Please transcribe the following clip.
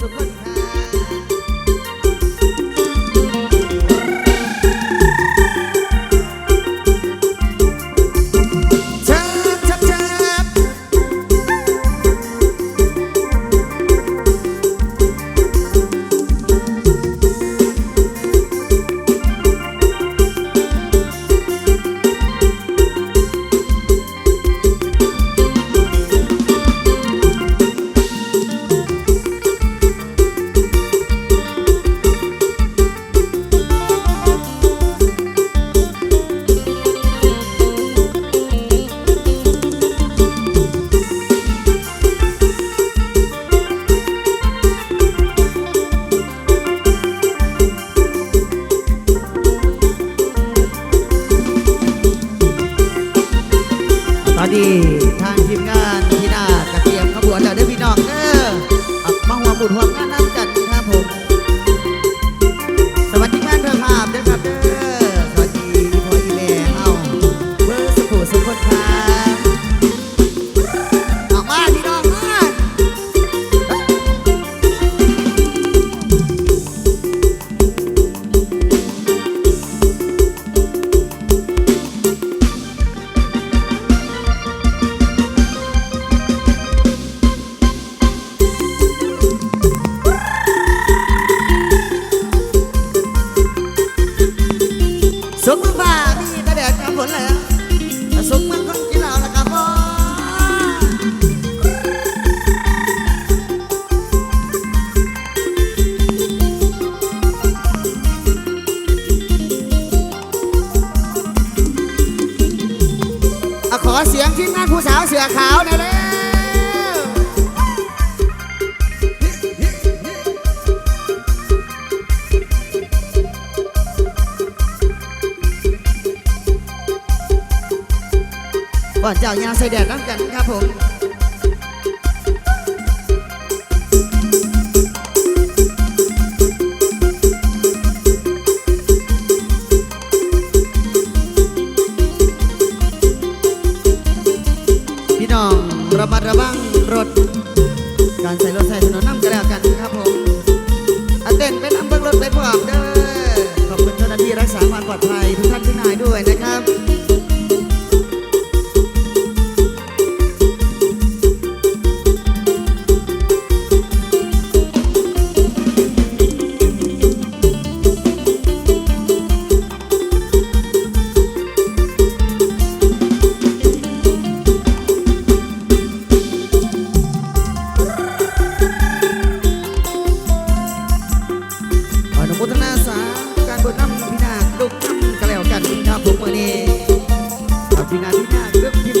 สุข เด้อพี่น้องเด้อเอกมาหัวบุญหัวงานน้ำกัน เอาขอเสียงทีมงานผู้สาวเสือขาวหน่อยเร็วก่อนเจ้ายาใส่แดดน้ำกันครับผม รถ การใส่รถใส่ถนนน้ำกระดากันครับผมอเต้นเป็นน้ำเบิ้งรถไปพร้อมเด้อ ทุกมื้อนี้ขอบคุณนะทุกท่านเพื่อ